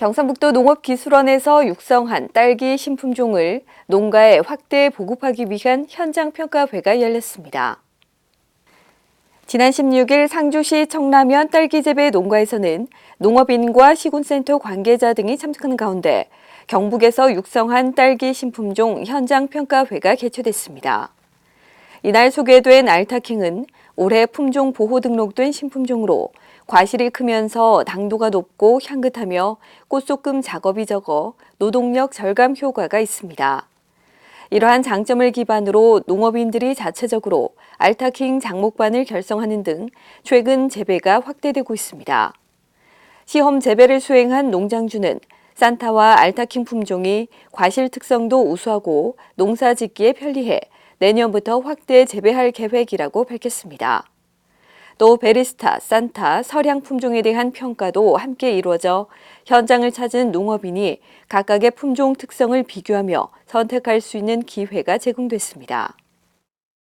경상북도 농업기술원에서 육성한 딸기 신품종을 농가에 확대 보급하기 위한 현장 평가회가 열렸습니다. 지난 16일 상주시 청라면 딸기 재배 농가에서는 농업인과 시군센터 관계자 등이 참석하는 가운데 경북에서 육성한 딸기 신품종 현장 평가회가 개최됐습니다. 이날 소개된 알타킹은 올해 품종 보호 등록된 신품종으로 과실이 크면서 당도가 높고 향긋하며 꽃속금 작업이 적어 노동력 절감 효과가 있습니다. 이러한 장점을 기반으로 농업인들이 자체적으로 알타킹 장목반을 결성하는 등 최근 재배가 확대되고 있습니다. 시험 재배를 수행한 농장주는 산타와 알타킹 품종이 과실 특성도 우수하고 농사 짓기에 편리해 내년부터 확대 재배할 계획이라고 밝혔습니다. 또 베리스타, 산타, 서량 품종에 대한 평가도 함께 이루어져 현장을 찾은 농업인이 각각의 품종 특성을 비교하며 선택할 수 있는 기회가 제공됐습니다.